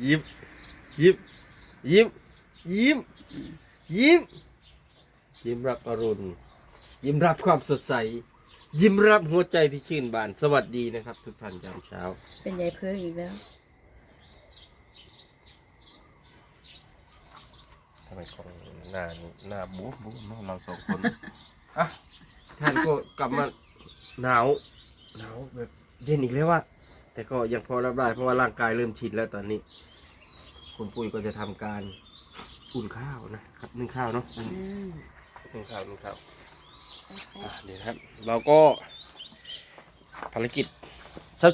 ยิ้มยิ้มยิ้มยิ้มยิ้มยิ้มรับอรุณยิ้มรับความสดใส ยิ้มรับหัวใจที่ชื่นบาน สวัสดีนะครับ ทุกท่านยามเช้า เป็นยายเพิงอีกแล้วทำไมของหน้านี่หน้าบู๊บู๊เนาะเราสองคนอะท่านก็กลับมาหนาวหนาวแบบเย็นอีกแล้วว่า แต่ก็ยังพอรับได้เพราะว่าร่างกายเริ่มชินแล้วตอนนี้ คุณปุ้ยก็จะทำการอุ่นข้าวนะครับนึ่งข้าวเนาะอุ่นอืมนึ่งข้าวนึ่งข้าวอะเดี๋ยวนะครับ เราก็ภารกิจ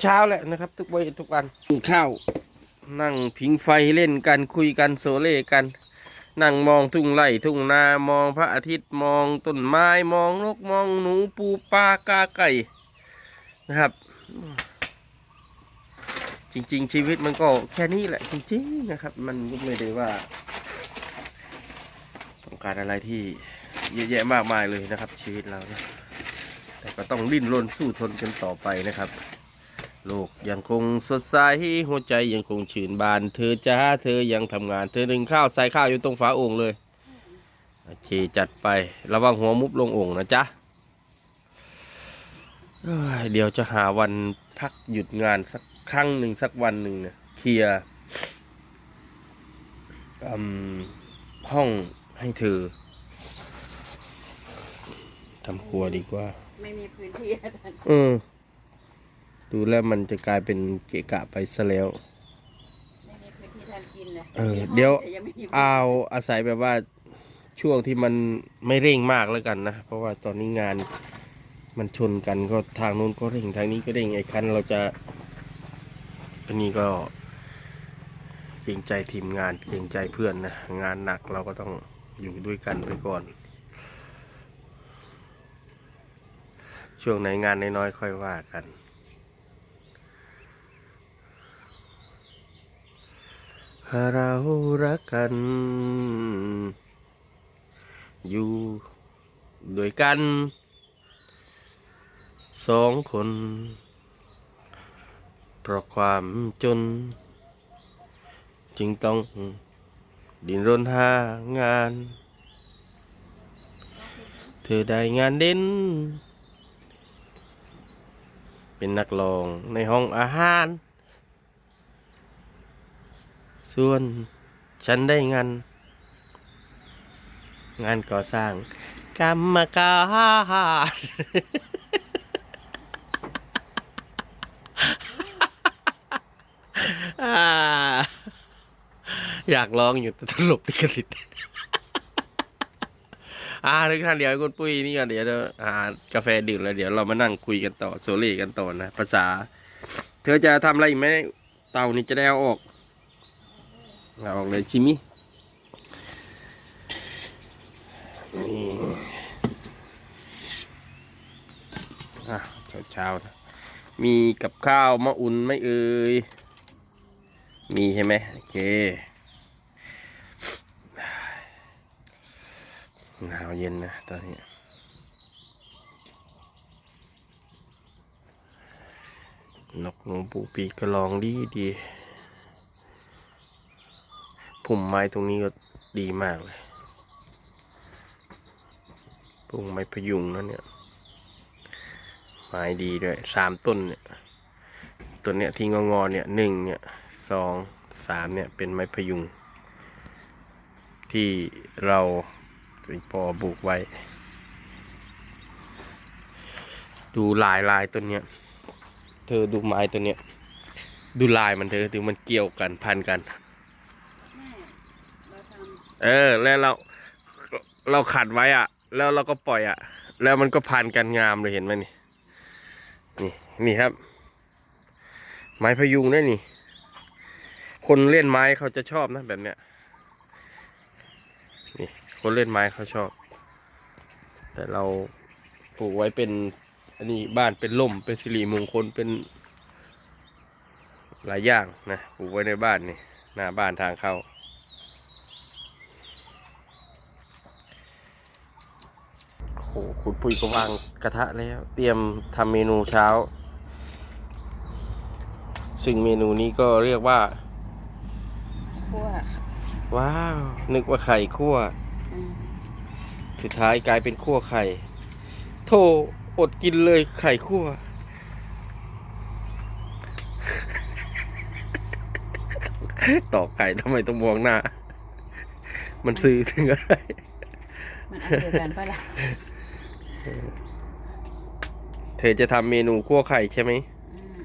เช้าๆแหละนะครับ ทุกวันทุกวันกินข้าว นั่งพิงไฟเล่นกันคุยกันโซเล่กัน นั่งมองทุ่งไร่ทุ่งนามองพระอาทิตย์มองต้นไม้มองนกมองหนูปูปลากาไก่นะครับ จริง ๆ ชีวิตมันก็แค่นี้แหละ จริง ๆ นะครับ มันก็ไม่ได้ว่า ต้องการอะไรที่เยอะแยะมากมายเลยนะครับ ชีวิตเรานะแต่ก็ต้องดิ้นรนสู้ทนกันต่อไปนะครับโลกยังคงสดใสหัวใจยังคงชื่นบาน เธอจ้าเธอยังทำงาน เธอหนึ่งข้าวใส่ข้าวอยู่ตรงฝาโอ่งเลยโอเคจัดไประวังหัวมุบลงโอ่งนะจ๊ะเดี๋ยวจะหาวันพักหยุดงานสัก ครั้งหนึ่งสักวันหนึ่งเนี่ยเคลียร์อืมห้องให้เธอทำครัวดีกว่า ไม่มีพื้นที่อาจารย์อืมดูแล้วมันจะกลายเป็นเกะกะไปซะแล้ว ไม่มีพื้นที่ทำกินเลยเออ เดี๋ยวแต่ยังไม่มีเอาอาศัยแบบว่าช่วงที่มันไม่เร่งมากแล้วกันนะ เพราะว่าตอนนี้งานมันชนกันก็ทางนู้นก็เร่งทางนี้ก็เร่งไอ้คันเราจะ อันนี้ก็เกรงใจทีมงานเกรงใจเพื่อนนะงานหนักเราก็ต้องอยู่ด้วยกันไปก่อน ช่วงไหนงานน้อยๆค่อยว่ากันเรารักกัน อยู่ด้วยกันสองคน ราะความจน จึงต้องดินรนหางาน เธอได้งานเด่น เป็นนักร้องในห้องอาหาร ส่วนฉันได้งาน งานก่อสร้างกรรมการ อยากร้องอยู่แต่ตลบไปกระสิทธิ์อ่าทุกท่านเดี๋ยวคุณปุ้ยนี่ก่อนเดี๋ยวเราอ่ากาแฟดื่มแล้วเดี๋ยวเรามานั่งคุยกันต่อโซเล่กันต่อนะภาษา เธอจะทำอะไรอีกไหมเตานี่จะได้เอาออกเอาออกเลยชิมินี่อะเช้าๆนะมีกับข้าวมะอุ่นไม่เอ่ย มีใช่ไหมโอเคหนาวเย็นนะตอนนี้นกหนูปูปีกก็ลองดีดีพุ่มไม้ตรงนี้ก็ดีมากเลยพุ่มไม้พยุงนะเนี่ย ไม้ดีด้วยสามต้นเนี่ย ต้นเนี่ยที่งองอๆเนี่ยหนึ่งเนี่ย สองสามเนี่ยเป็นไม้พยุง ที่เราเป็นปอปลูกไว้ ดูลายลายต้นเนี้ย เธอดูไม้ตัวเนี้ย ดูลายมันเธอดูมันเกี่ยวกันพันกันแม่เราทเออ แล้วเราเราขัดไว้อะ แล้วเราก็ปล่อยอะ แล้วมันก็พันกันงามเลยเห็นไหมนี่ นี่นี่ครับ ไม้พยุงเนี่ยนี่ คนเล่นไม้เขาจะชอบนะแบบเนี้ยนี่คนเล่นไม้เขาชอบ แต่เราปลูกไว้เป็นอันนี้บ้านเป็นล่มเป็นสิริมงคลเป็นหลายอย่างนะปลูกไว้ในบ้านนี่หน้าบ้านทางเข้าโอ้โหคุณปุ้ยก็วางกระทะแล้ว เตรียมทำเมนูเช้า ซึ่งเมนูนี้ก็เรียกว่า คั่วว้าว นึกว่าไข่คั่วอืมสุดท้ายกลายเป็นคั่วไข่ โธ่อดกินเลยไข่คั่ว ตอกไข่ทำไมต้องมองหน้า มันซื้อถึงอะไร มันอันเดียวกันปะล่ะเธอจะทำเมนูคั่วไข่ใช่ไหมอืม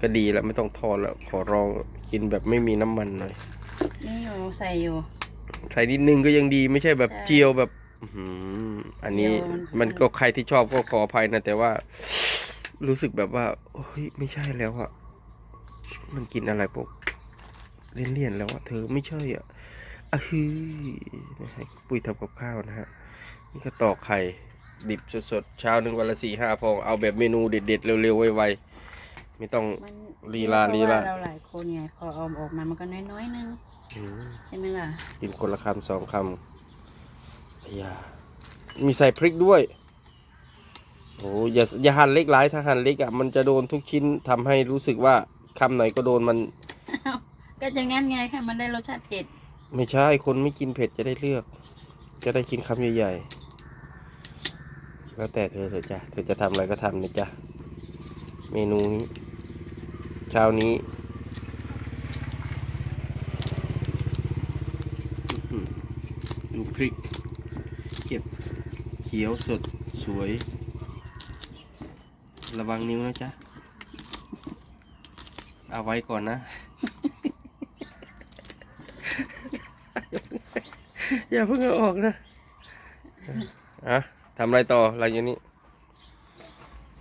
ก็ดีแล้วไม่ต้องทอดแล้ว ขอลอง กินแบบไม่มีน้ำมันหน่อยนี่อยู่ใส่อยู่ ใส่นิดนึงก็ยังดีไม่ใช่แบบใช่เจียวแบบอื้อหืออันนี้เจียวมัน มันก็ใครที่ชอบก็ขออภัยนะ แต่ว่า รู้สึกแบบว่าโอ้ยไม่ใช่แล้วอะมันกินอะไรพวกเลี่ยนๆแล้วอะเธอไม่ใช่อะอะคือให้ปุ้ยทำกับข้าวนะฮะนี่ก็ตอกไข่ ดิบสดๆเช้าหนึ่งวันละสี่ห้าฟองเอาแบบเมนูเด็ดๆเร็วๆไวๆ ไม่ต้องมันลีลาเพระลีลา ว่เราหลายคนไงพอเอาออกมามันก็น้อยๆนึงอืมใช่ไหมล่ะกินคนละคำสองคำไอ้ยามีใส่พริกด้วย โอ้อย่าอย่าหั่นเล็กหลายถ้าหั่นเล็กอะมันจะโดนทุกชิ้นทำให้รู้สึกว่าคำไหนก็โดนมัน ก็จะงั้นไงค่ะมันได้รสชาติเผ็ดไม่ใช่ คนไม่กินเผ็ดจะได้เลือก จะได้กินคำใหญ่ๆ แล้วแต่เธอเถอะจ้ะเธอจะทำอะไรก็ทำนะจ๊ะเมนูนี้ เช้านี้อื้อหือดูพริก เก็บเขียวสดสวย ระวังนิ้วนะจ๊ะ เอาไว้ก่อนนะ อย่าเพิ่งเอาออกนะอะทำอะไรต่อหลังจากนี้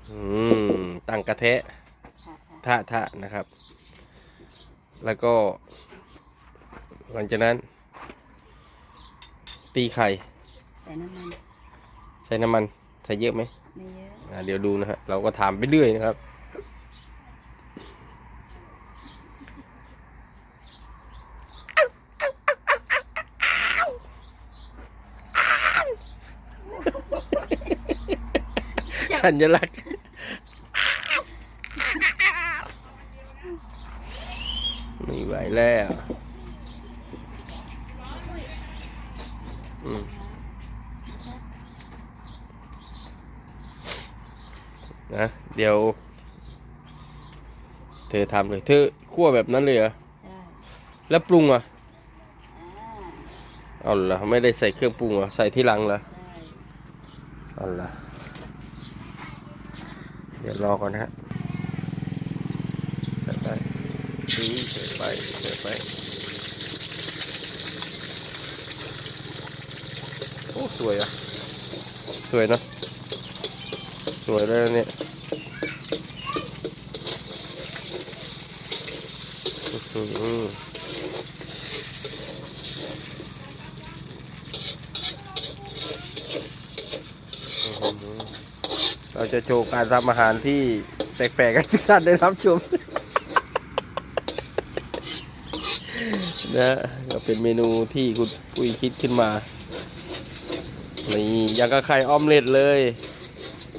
อืม ตั้งกระเทะค่ะ ทะทะนะครับ แล้วก็ หลังจากนั้น ตีไข่ ใส่น้ำมัน ใส่น้ำมัน ใส่เยอะไหมไม่เยอะอะเดี๋ยวดูนะฮะเราก็ถามไปเรื่อยนะครับ สัญลักษณ์ ไม่ไหว แล้วอืมนะเดี๋ยว เธอทำเลย เธอคั่วแบบนั้นเลยเหรอใช่แล้วปรุงอะอ่าเอาละไม่ได้ใส่เครื่องปรุงเหรอใส่ที่หลังเหรอใช่เอาละเดี๋ยวรอก่อนนะฮะใส่ไปดูใส่ไปใส่ไปโอ้สวยอะ สวยนะ สวยเลยนะเนี่ยอื้อหือเราจะโชว์การทำอาหารที่แปลกๆให้ทุกท่านได้รับชม นะก็เป็นเมนูที่คุณปุ้ยคิดขึ้นมานี่อย่างกับไข่ออมเล็ตเลย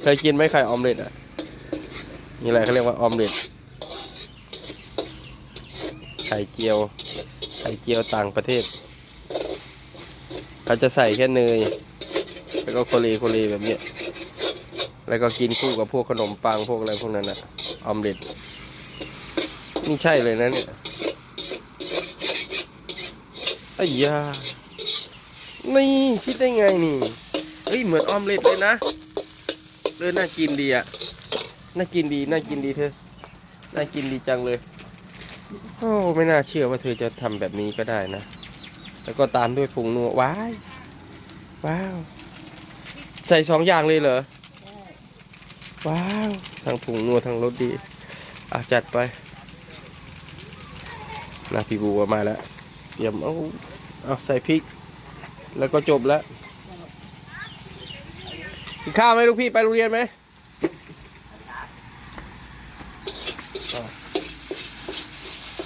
เคยกินไหมไข่ออมเล็ตอะนี่แหละเขาเรียกว่าออมเล็ตไข่เจียวไข่เจียวต่างประเทศเขาจะใส่แค่เนยแล้วก็โคเลโคเลแบบเนี้ยแล้วก็กินคู่กับพวกขนมปังพวกอะไรพวกนั้นอะออมเล็ตนี่ใช่เลยนะเนี่ย ไอ้ยานี่คิดได้ไงนี่เฮ้ยเหมือนออมเล็ตเลยนะเออน่ากินดีอะน่ากินดีน่ากินดีเธอน่ากินดีจังเลยโอ้ไม่น่าเชื่อว่าเธอจะทำแบบนี้ก็ได้นะ แล้วก็ตามด้วยผงนัวว้ายว้าว ใส่สองอย่างเลยเหรอว้าวทั้งผงนัวทั้งรสดีอะจัดไปนะพี่บูก็มาแล้ว เตรียมเอาเอาใส่พริก แล้วก็จบแล้วกินข้าวไหมลูกพี่ไปโรงเรียนไหม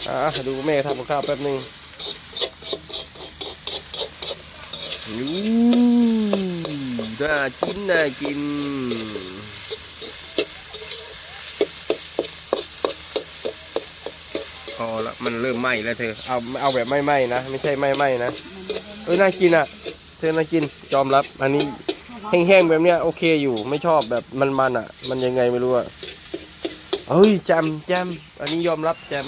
อะดูแม่ทำกับข้าวแป๊บหนึงยูน่ากินน่ากิน พอละ มันเริ่มไหม้แล้วเธอ เอาเอาแบบไม่ไหม้นะ ไม่ใช่ไม่ไหม้นะ เอ้ยน่ากินอะ เธอน่ากินยอมรับ อันนี้แห้งๆแบบเนี้ยโอเคอยู่ไม่ชอบแบบมันๆอะ มันยังไงไม่รู้อะเฮ้ยแจมแจมอันนี้ยอมรับแจม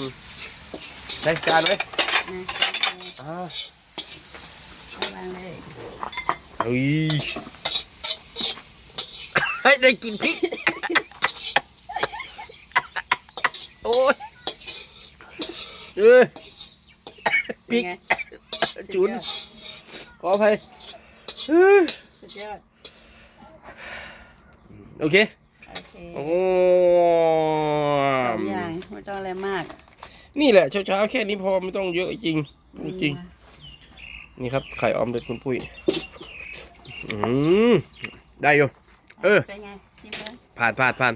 ได้จานไหมนะอ่าเอาวางเลยเฮ้ยเฮ้ยได้กินพริก โอ้ย เออพริกเป็นไงจุนขออภัยเฮ้ยสุดยอดโอเคโอเคโอ้สองอย่างไม่ต้องอะไรมาก นี่แหละเช้าๆแค่นี้พอไม่ต้องเยอะจริงพูดจริง นี่ครับไข่ออมเด็ดคุณปุ้ยอืมได้อยู่เออเป็นไงซิมเลยผ่านผ่านผ่าน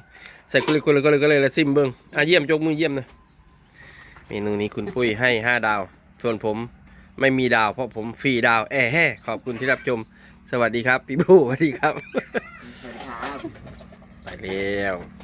ใส่กุเลยกุเลยกุเลยกุเลยแล้วซิมเบิ้งอะเยี่ยมจกมือเยี่ยมนะ เมนูนี้คุณปุ้ยให้ห้าดาว ส่วนผมไม่มีดาว เพราะผมฟรีดาวแอะแห่ขอบคุณที่รับชม สวัสดีครับ พี่บูสวัสดีครับ ไปแล้ว